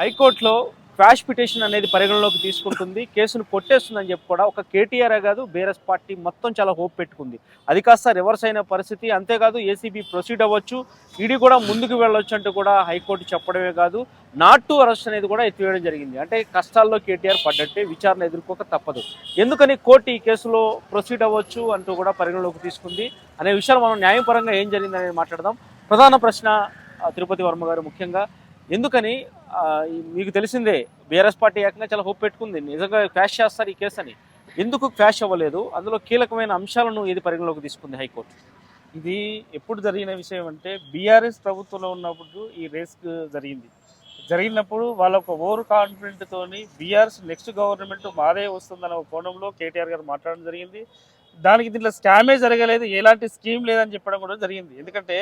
హైకోర్టులో quash petition అనేది పరిగణలోకి తీసుకుంటుంది. కేసును కొట్టేస్తుందని చెప్పి కూడా ఒక కేటీఆర్ కాదు బీఆర్ఎస్ పార్టీ మొత్తం చాలా హోప్ పెట్టుకుంది. అది కాస్త రివర్స్ అయిన పరిస్థితి. అంతేకాదు ఏసీబీ ప్రొసీడ్ అవ్వచ్చు. ఈడీ కూడా ముందుకు వెళ్ళొచ్చు అంటూ కూడా హైకోర్టు చెప్పడమే కాదు. నాట్ టు అరెస్ట్ అనేది కూడా ఎత్తివేయడం జరిగింది. అంటే కష్టాల్లో కేటీఆర్ పడ్డట్టే విచారణ ఎదుర్కోక తప్పదు. ఎందుకని కోర్టు ఈ కేసులో ప్రొసీడ్ అవ్వచ్చు అంటూ కూడా పరిగణలోకి తీసుకుంది. అనే విషయాలు మనం న్యాయపరంగా ఏం జరిగింది అనేది మాట్లాడదాం. ప్రధాన ప్రశ్న తిరుపతి వర్మ గారు ముఖ్యంగా. ఎందుకని మీకు తెలిసిందే బీఆర్ఎస్ పార్టీ ఏకంగా చాలా హోప్ పెట్టుకుంది. నిజంగా క్యాష్ చేస్తారు ఈ కేసు అని ఎందుకు క్యాష్ అవ్వలేదు? అందులో కీలకమైన అంశాలను ఏది పరిగణలోకి తీసుకుంది హైకోర్టు? ఇది ఎప్పుడు జరిగిన విషయం అంటే బీఆర్ఎస్ ప్రభుత్వంలో ఉన్నప్పుడు ఈ రేస్ జరిగింది. జరిగినప్పుడు వాళ్ళ ఒక ఓవర్ కాన్ఫిడెంట్తోని బీఆర్ఎస్ నెక్స్ట్ గవర్నమెంట్ మాదే వస్తుందన్న కోణంలో కేటీఆర్ గారు మాట్లాడడం జరిగింది. దానికి దీంట్లో స్కామే జరగలేదు ఎలాంటి స్కీమ్ లేదని చెప్పడం కూడా జరిగింది. ఎందుకంటే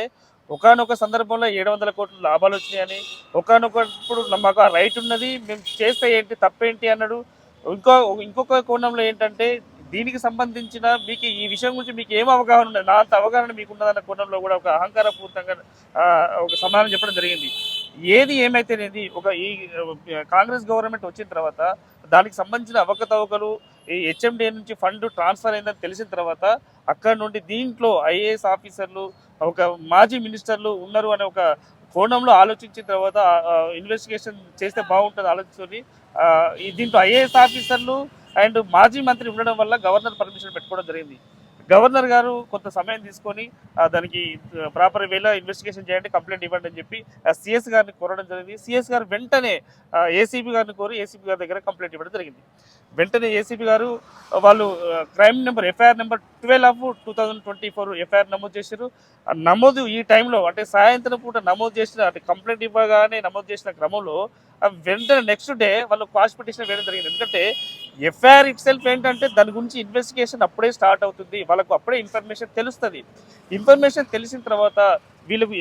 ఒకనొక సందర్భంలో ఏడు వందల కోట్లు లాభాలు వచ్చినాయని ఒకనొకప్పుడు మాకు ఆ రైట్ ఉన్నది మేము చేస్తే ఏంటి తప్పేంటి అన్నాడు. ఇంకో ఇంకొక కోణంలో ఏంటంటే దీనికి సంబంధించిన మీకు ఈ విషయం గురించి మీకు ఏం అవగాహన ఉన్నది నా అంత అవగాహన మీకు ఉన్నదన్న కోణంలో కూడా ఒక అహంకారపూర్తంగా ఒక సమాధానం చెప్పడం జరిగింది. ఏది ఏమైతేనేది ఒక ఈ కాంగ్రెస్ గవర్నమెంట్ వచ్చిన తర్వాత దానికి సంబంధించిన అవకతవకలు ఈ నుంచి ఫండ్ ట్రాన్స్ఫర్ అయిందని తెలిసిన తర్వాత అక్కడ నుండి దీంట్లో ఐఏఎస్ ఆఫీసర్లు ఒక మాజీ మినిస్టర్లు ఉన్నారు అనే ఒక కోణంలో ఆలోచించిన తర్వాత ఇన్వెస్టిగేషన్ చేస్తే బాగుంటుంది ఆలోచించుకొని దీంట్లో ఐఏఎస్ ఆఫీసర్లు అండ్ మాజీ మంత్రి ఉండడం వల్ల గవర్నర్ పర్మిషన్ పెట్టుకోవడం జరిగింది. గవర్నర్ గారు కొంత సమయం తీసుకొని దానికి ప్రాపర్ వేలో ఇన్వెస్టిగేషన్ చేయండి కంప్లైంట్ ఇవ్వండి అని చెప్పి సిఎస్ గారిని కోరడం జరిగింది. సిఎస్ గారు వెంటనే ఏసీబీ గారిని కోరి ఏసీబీ గారి దగ్గర కంప్లైంట్ ఇవ్వడం జరిగింది. వెంటనే ఏసీబీ గారు వాళ్ళు crime number FIR number twelve of two thousand twenty four FIR నమోదు చేశారు. నమోదు ఈ టైంలో అంటే సాయంత్రం పూట నమోదు చేసిన అంటే కంప్లైంట్ ఇవ్వగానే నమోదు చేసిన క్రమంలో వెంటనే నెక్స్ట్ డే వాళ్ళు క్వాష్ పిటిషన్ వేయడం జరిగింది. ఎందుకంటే ఎఫ్ఐఆర్ ఇట్ సెల్ఫ్ ఏంటంటే దాని గురించి ఇన్వెస్టిగేషన్ అప్పుడే స్టార్ట్ అవుతుంది. వాళ్ళకు అప్పుడే ఇన్ఫర్మేషన్ తెలుస్తుంది. ఇన్ఫర్మేషన్ తెలిసిన తర్వాత వీళ్ళకు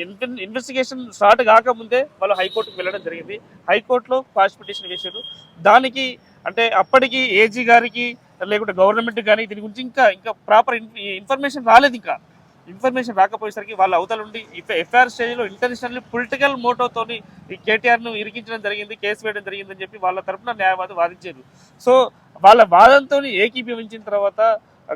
ఇన్వెస్టిగేషన్ స్టార్ట్ కాకముందే వాళ్ళు హైకోర్టుకు వెళ్ళడం జరిగింది. హైకోర్టులో కాస్ట్ పిటిషన్ వేశారు. దానికి అంటే అప్పటికి ఏజీ గారికి లేకుంటే గవర్నమెంట్ కానీ దీని గురించి ఇంకా ఇంకా ప్రాపర్ ఇన్ఫర్మేషన్ రాలేదు ఇంకా. ఇన్ఫర్మేషన్ రాకపోయేసరికి వాళ్ళ అవతల ఉండి ఎఫ్ఐఆర్ స్టేజ్లో ఇంటర్నేషనల్ పొలిటికల్ మోటోతోని ఈ కేటీఆర్ను ఇరికించడం జరిగింది కేసు వేయడం జరిగిందని చెప్పి వాళ్ళ తరపున న్యాయవాది వాదించారు. సో వాళ్ళ వాదంతో ఏకీభవించిన తర్వాత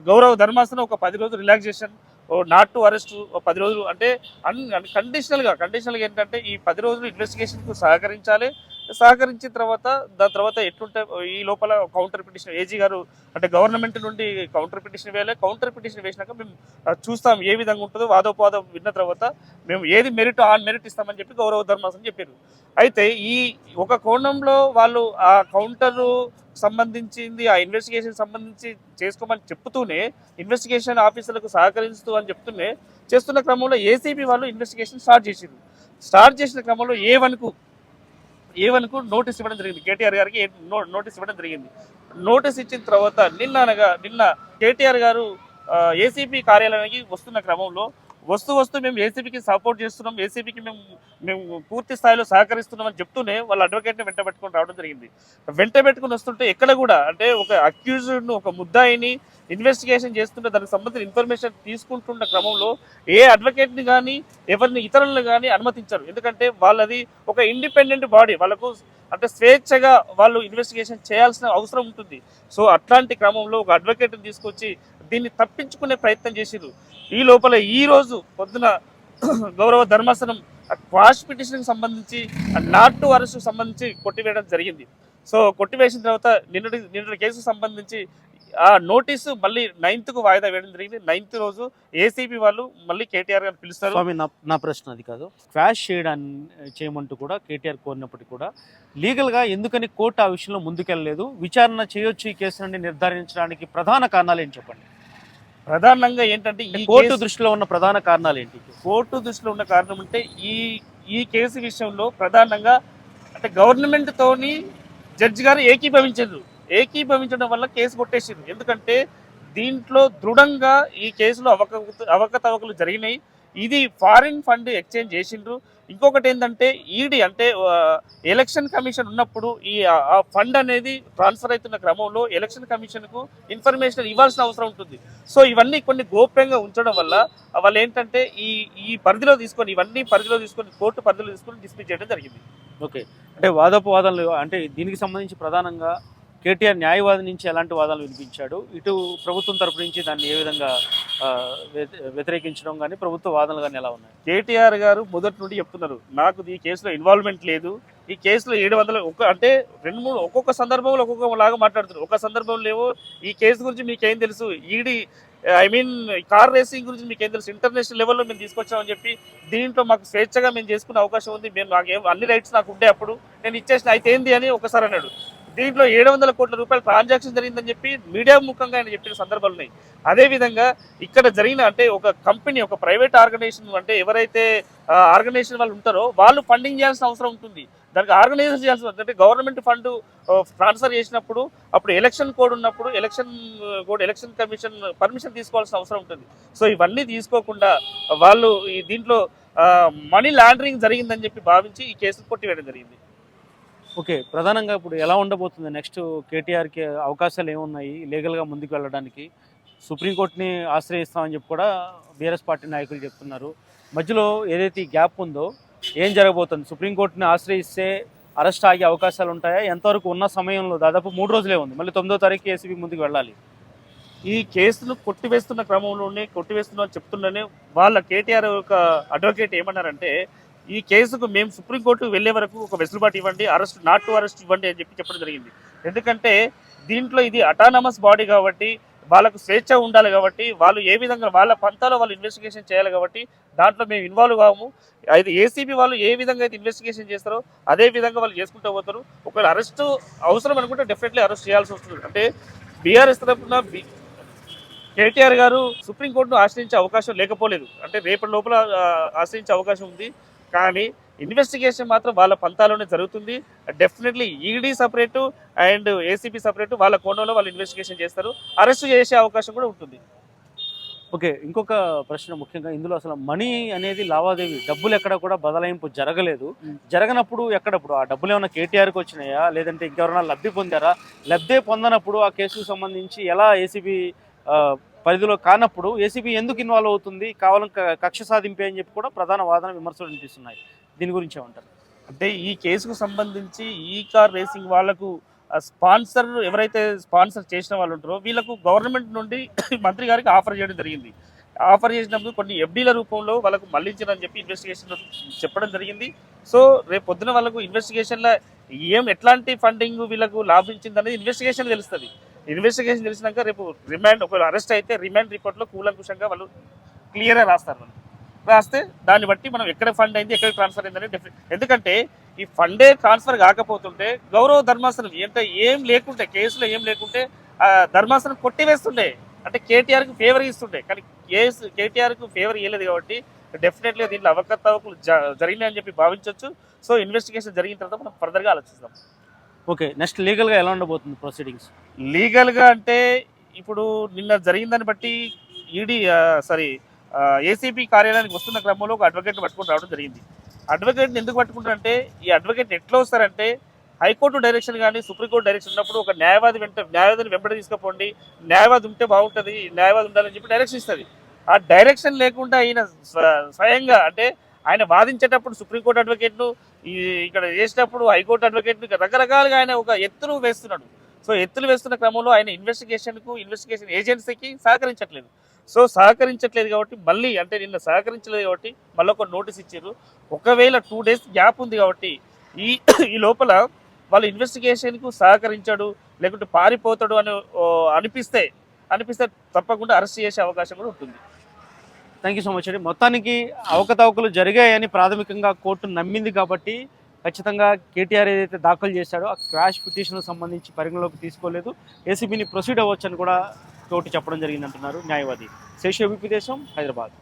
గౌరవ ధర్మాసనం ఒక పది రోజులు రిలాక్సేషన్ ఓ నాట్ టు అరెస్ట్ పది రోజులు అంటే అన్ కండిషనల్గా కండిషనల్గా ఏంటంటే ఈ పది రోజులు ఇన్వెస్టిగేషన్కు సహకరించాలి. సహకరించిన తర్వాత దాని తర్వాత ఎట్లుంటే ఈ లోపల కౌంటర్ పిటిషన్ ఏజీ గారు అంటే గవర్నమెంట్ నుండి కౌంటర్ పిటిషన్ వేయాలి. కౌంటర్ పిటిషన్ వేసినాక మేము చూస్తాం ఏ విధంగా ఉంటుందో వాదోపాదం విన్న తర్వాత మేము ఏది మెరిట్ ఆన్ మెరిట్ ఇస్తామని చెప్పి గౌరవ ధర్మాసనం చెప్పారు. అయితే ఈ ఒక కోణంలో వాళ్ళు ఆ కౌంటరు సంబంధించింది ఆ ఇన్వెస్టిగేషన్ సంబంధించి చేసుకోమని చెప్తూనే ఇన్వెస్టిగేషన్ ఆఫీసర్లకు సహకరిస్తూ అని చెప్తూనే చేస్తున్న క్రమంలో ఏసీబీ వాళ్ళు ఇన్వెస్టిగేషన్ స్టార్ట్ చేసింది స్టార్ట్ చేసిన క్రమంలో ఏ వన్కు ఏ వన్కు నోటీస్ ఇవ్వడం జరిగింది. కేటీఆర్ గారికి నోటీస్ ఇవ్వడం జరిగింది. నోటీస్ ఇచ్చిన తర్వాత నిన్న అనగా నిన్న కేటీఆర్ గారు ఏసీపీ కార్యాలయానికి వస్తున్న క్రమంలో వస్తూ వస్తూ మేము ఏసీబీకి సపోర్ట్ చేస్తున్నాం ఏసీబీకి మేము మేము పూర్తి స్థాయిలో సహకరిస్తున్నాం అని చెప్తూనే వాళ్ళ అడ్వకేట్ని వెంట పెట్టుకుని రావడం జరిగింది. వెంట పెట్టుకుని వస్తుంటే ఎక్కడ కూడా అంటే ఒక అక్యూజ్డ్ను ఒక ముద్దాయిని ఇన్వెస్టిగేషన్ చేస్తుంటే దానికి సంబంధించిన ఇన్ఫర్మేషన్ తీసుకుంటున్న క్రమంలో ఏ అడ్వకేట్ని కానీ ఎవరిని ఇతరులను కానీ అనుమతించరు. ఎందుకంటే వాళ్ళది ఒక ఇండిపెండెంట్ బాడీ. వాళ్ళకు అంటే స్వేచ్ఛగా వాళ్ళు ఇన్వెస్టిగేషన్ చేయాల్సిన అవసరం ఉంటుంది. సో అట్లాంటి క్రమంలో ఒక అడ్వకేట్ని తీసుకొచ్చి దీన్ని తప్పించుకునే ప్రయత్నం చేసిరు ఈ లోపల ఈ రోజు పొద్దున గౌరవ ధర్మాసనం క్వాష్ పిటిషన్కి సంబంధించి నాట్ టు సంబంధించి కొట్టివేయడం జరిగింది. సో కొట్టివేసిన తర్వాత నిన్నటి నిన్నటి కేసుకు సంబంధించి ఆ నోటీసు మళ్ళీ నైన్త్కు వాయిదా వేయడం జరిగింది. నైన్త్ రోజు ఏసీబీ వాళ్ళు మళ్ళీ కేటీఆర్ గారు పిలుస్తారు. స్వామి నా నా ప్రశ్న అది కాదు. క్వాష్ చేయడాన్ని చేయమంటూ కూడా కేటీఆర్ కోరినప్పటికీ కూడా లీగల్గా ఎందుకని కోర్టు ఆ విషయంలో ముందుకెళ్ళలేదు. విచారణ చేయొచ్చు ఈ కేసు నుండి నిర్ధారించడానికి ప్రధాన కారణాలు ఏంటి చెప్పండి? ప్రధానంగా ఏంటంటే ఈ కోర్టు దృష్టిలో ఉన్న ప్రధాన కారణాలు ఏంటి? కోర్టు దృష్టిలో ఉన్న కారణం అంటే ఈ ఈ కేసు విషయంలో ప్రధానంగా అంటే గవర్నమెంట్ తోని జడ్జి గారు ఏకీభవించారు ఏకీభవించడం వల్ల కేసు కొట్టేసింది. ఎందుకంటే దీంట్లో దృఢంగా ఈ కేసులో అవక అవకతవకలు జరిగినాయి. ఇది ఫారిన్ ఫండ్ ఎక్స్చేంజ్ చేసిండ్రు. ఇంకొకటి ఏంటంటే ఈడీ అంటే ఎలక్షన్ కమిషన్ ఉన్నప్పుడు ఈ ఆ- ఫండ్ అనేది ట్రాన్స్ఫర్ అవుతున్న క్రమంలో ఎలక్షన్ కమిషన్కు ఇన్ఫర్మేషన్ ఇవ్వాల్సిన అవసరం ఉంటుంది. సో ఇవన్నీ కొన్ని గోప్యంగా ఉంచడం వల్ల వాళ్ళు ఏంటంటే ఈ ఈ పరిధిలో తీసుకొని ఇవన్నీ పరిధిలో తీసుకొని కోర్టు పరిధిలో తీసుకొని డిస్మిస్ చేయడం జరిగింది. ఓకే. అంటే వాదోపవాదాలు అంటే దీనికి సంబంధించి ప్రధానంగా కేటీఆర్ న్యాయవాది నుంచి ఎలాంటి వాదాలు వినిపించాడు? ఇటు ప్రభుత్వం తరపు నుంచి దాన్ని ఏ విధంగా వ్యతిరేకించడం కానీ ప్రభుత్వ వాదనలు కానీ ఎలా ఉన్నాయి? కేటీఆర్ గారు మొదటి నుండి చెప్తున్నారు నాకు ఈ కేసులో ఇన్వాల్వ్మెంట్ లేదు. ఈ కేసులో ఏడు వందల ఒక అంటే రెండు మూడు ఒక్కొక్క సందర్భంలో ఒక్కొక్క లాగా మాట్లాడుతున్నారు. ఒక సందర్భంలో ఏమో ఈ కేసు గురించి మీకేం తెలుసు? ED I mean car racing గురించి మీకు ఏం తెలుసు? ఇంటర్నేషనల్ లెవెల్లో మేము తీసుకొచ్చామని చెప్పి దీంట్లో మాకు స్వేచ్ఛగా మేము చేసుకునే అవకాశం ఉంది. మేము నాకేం అన్ని రైట్స్ నాకు ఉండే అప్పుడు. నేను ఇచ్చేసిన అయితే ఏంది అని ఒకసారి అన్నాడు. దీంట్లో ఏడు వందల కోట్ల రూపాయల ట్రాన్సాక్షన్ జరిగిందని చెప్పి మీడియా ముఖంగా ఆయన చెప్పిన సందర్భాలు ఉన్నాయి. అదేవిధంగా ఇక్కడ జరిగిన అంటే ఒక కంపెనీ ఒక ప్రైవేట్ ఆర్గనైజేషన్ అంటే ఎవరైతే ఆర్గనైజేషన్ వాళ్ళు ఉంటారో వాళ్ళు ఫండింగ్ చేయాల్సిన అవసరం ఉంటుంది. దానికి ఆర్గనైజేషన్ చేయాల్సిన అంటే గవర్నమెంట్ ఫండ్ ట్రాన్స్ఫర్ చేసినప్పుడు అప్పుడు ఎలక్షన్ కోడ్ ఉన్నప్పుడు election code election commission permission తీసుకోవాల్సిన అవసరం ఉంటుంది. సో ఇవన్నీ తీసుకోకుండా వాళ్ళు దీంట్లో మనీ లాండరింగ్ జరిగిందని చెప్పి భావించి ఈ కేసును కొట్టివేయడం జరిగింది. ఓకే ప్రధానంగా ఇప్పుడు ఎలా ఉండబోతుంది నెక్స్ట్ కేటీఆర్కి అవకాశాలు ఏమున్నాయి లీగల్గా ముందుకు వెళ్ళడానికి? సుప్రీంకోర్టుని ఆశ్రయిస్తామని చెప్పి కూడా బీఆర్ఎస్ పార్టీ నాయకులు చెప్తున్నారు. మధ్యలో ఏదైతే గ్యాప్ ఉందో ఏం జరగబోతుంది? సుప్రీంకోర్టుని ఆశ్రయిస్తే అరెస్ట్ ఆగే అవకాశాలు ఉంటాయా? ఎంతవరకు ఉన్న సమయంలో దాదాపు మూడు రోజులే ఉంది. మళ్ళీ తొమ్మిదో తారీఖు ఏసీబీ ముందుకు వెళ్ళాలి. ఈ కేసులు కొట్టివేస్తున్న క్రమంలోనే కొట్టివేస్తున్న చెప్తుండనే వాళ్ళ కేటీఆర్ యొక్క అడ్వకేట్ ఏమన్నారంటే ఈ కేసుకు మేము సుప్రీంకోర్టు వెళ్ళే వరకు ఒక వెసులుబాటు ఇవ్వండి అరెస్ట్ నాట్ టు అరెస్ట్ ఇవ్వండి అని చెప్పి చెప్పడం జరిగింది. ఎందుకంటే దీంట్లో ఇది అటానమస్ బాడీ కాబట్టి వాళ్ళకు స్వేచ్ఛ ఉండాలి కాబట్టి వాళ్ళు ఏ విధంగా వాళ్ళ పంతాలో వాళ్ళు ఇన్వెస్టిగేషన్ చేయాలి కాబట్టి దాంట్లో మేము ఇన్వాల్వ్ కాము. అయితే ఏసీబీ వాళ్ళు ఏ విధంగా అయితే ఇన్వెస్టిగేషన్ చేస్తారో అదే విధంగా వాళ్ళు చేసుకుంటూ పోతారు. ఒకవేళ అరెస్ట్ అవసరం అనుకుంటే డెఫినెట్లీ అరెస్ట్ చేయాల్సి వస్తుంది. అంటే బీఆర్ఎస్ తరఫున కేటీఆర్ గారు సుప్రీంకోర్టును ఆశ్రయించే అవకాశం లేకపోలేదు. అంటే రేపటి లోపల ఆశ్రయించే అవకాశం ఉంది. కానీ ఇన్వెస్టిగేషన్ మాత్రం వాళ్ళ పంతాలోనే జరుగుతుంది. Definitely ED separate and ACB separate వాళ్ళ కోణంలో వాళ్ళు ఇన్వెస్టిగేషన్ చేస్తారు. అరెస్ట్ చేసే అవకాశం కూడా ఉంటుంది. ఓకే ఇంకొక ప్రశ్న ముఖ్యంగా ఇందులో అసలు మనీ అనేది లావాదేవీ డబ్బులు ఎక్కడ కూడా బదలాయింపు జరగలేదు. జరగనప్పుడు ఎక్కడప్పుడు ఆ డబ్బులు ఏమైనా కేటీఆర్కి వచ్చినాయా? లేదంటే ఇంకెవరైనా లబ్ధి పొందారా? లబ్ధి పొందనప్పుడు ఆ కేసుకు సంబంధించి ఎలా ఏసీబీ పరిధిలో కానప్పుడు ఏసీబీ ఎందుకు ఇన్వాల్వ్ అవుతుంది? కేవలం క- కక్ష సాధింపే అని చెప్పి కూడా ప్రధాన వాదన విమర్శలు వినిపిస్తున్నాయి. దీని గురించి ఏమంటారు? అంటే ఈ కేసుకు సంబంధించి ఈ కార్ రేసింగ్ వాళ్ళకు స్పాన్సర్ ఎవరైతే స్పాన్సర్ చేసిన వాళ్ళు ఉంటారో వీళ్ళకు గవర్నమెంట్ నుండి మంత్రి గారికి ఆఫర్ చేయడం జరిగింది. ఆఫర్ చేసినప్పుడు కొన్ని ఎఫ్డీల రూపంలో వాళ్ళకు మళ్ళించారని చెప్పి ఇన్వెస్టిగేషన్ చెప్పడం జరిగింది. సో రేపు పొద్దున వాళ్ళకు ఇన్వెస్టిగేషన్లో ఏం ఎట్లాంటి ఫండింగ్ వీళ్ళకు లాభించింది అనేది ఇన్వెస్టిగేషన్ తెలుస్తుంది. ఇన్వెస్టిగేషన్ తెలిసినాక రేపు రిమాండ్ ఒకవేళ అరెస్ట్ అయితే రిమాండ్ రిపోర్ట్లో కూలంకుషంగా వాళ్ళు క్లియర్గా రాస్తారు మనం రాస్తే దాన్ని బట్టి మనం ఎక్కడ ఫండ్ అయింది ఎక్కడ ట్రాన్స్ఫర్ అయింది అనేది ఎందుకంటే ఈ ఫండే ట్రాన్స్ఫర్ కాకపోతుంటే గౌరవ ధర్మాసనం ఎంత ఏం లేకుంటే కేసులో ఏం లేకుంటే ధర్మాసనం కొట్టివేస్తుండే. అంటే కేటీఆర్కి ఫేవర్ ఇస్తుండే. కానీ కేసు కేటీఆర్కు ఫేవర్ ఇవ్వలేదు కాబట్టి డెఫినెట్లీ దీంట్లో అవకతవకలు జ- జరిగినాయని చెప్పి భావించవచ్చు సో ఇన్వెస్టిగేషన్ జరిగిన తర్వాత మనం ఫర్దర్గా ఆలోచిస్తాం. ఓకే నెక్స్ట్ లీగల్గా ఎలా ఉండబోతుంది ప్రొసీడింగ్స్ లీగల్గా అంటే ఇప్పుడు నిన్న జరిగిందని బట్టి ఈడీ సారీ ఏసీపీ కార్యాలయానికి వస్తున్న క్రమంలో ఒక అడ్వకేట్ పట్టుకుని రావడం జరిగింది. అడ్వకేట్ని ఎందుకు పట్టుకుంటారంటే ఈ అడ్వకేట్ ఎట్లా వస్తారంటే హైకోర్టు డైరెక్షన్ కానీ సుప్రీంకోర్టు డైరెక్షన్ ఉన్నప్పుడు ఒక న్యాయవాది వెంట న్యాయవాదిని వెంబడి తీసుకుపోండి న్యాయవాది ఉంటే బాగుంటుంది న్యాయవాది ఉండాలని చెప్పి డైరెక్షన్ ఇస్తుంది. ఆ డైరెక్షన్ లేకుండా ఆయన స్వయంగా అంటే ఆయన వాదించేటప్పుడు సుప్రీంకోర్టు అడ్వకేట్ను ఈ ఇక్కడ చేసేటప్పుడు హైకోర్టు అడ్వకేట్ను రకరకాలుగా ఆయన ఒక ఎత్తులు వేస్తున్నాడు. సో ఎత్తులు వేస్తున్న క్రమంలో ఆయన ఇన్వెస్టిగేషన్కు ఇన్వెస్టిగేషన్ ఏజెన్సీకి సహకరించట్లేదు. సో సహకరించట్లేదు కాబట్టి మళ్ళీ అంటే నిన్న సహకరించలేదు కాబట్టి మళ్ళీ ఒక నోటీస్ ఇచ్చారు. ఒకవేళ టూ డేస్ గ్యాప్ ఉంది కాబట్టి ఈ ఈ లోపల వాళ్ళు ఇన్వెస్టిగేషన్కు సహకరించాడు లేకుంటే పారిపోతాడు అని అనిపిస్తే అనిపిస్తే తప్పకుండా అరెస్ట్ చేసే అవకాశం కూడా ఉంటుంది. థ్యాంక్ యూ సో మచ్ అండి. మొత్తానికి అవకతవకలు జరిగాయని ప్రాథమికంగా కోర్టు నమ్మింది కాబట్టి ఖచ్చితంగా కేటీఆర్ ఏదైతే దాఖలు చేశాడో ఆ క్రాష్ పిటిషన్ సంబంధించి పరిగణలోకి తీసుకోలేదు. ఏసీబీని ప్రొసీడ్ అవ్వచ్చని కూడా కోర్టు చెప్పడం జరిగింది అంటున్నారు న్యాయవాది శేషు దేశం హైదరాబాద్.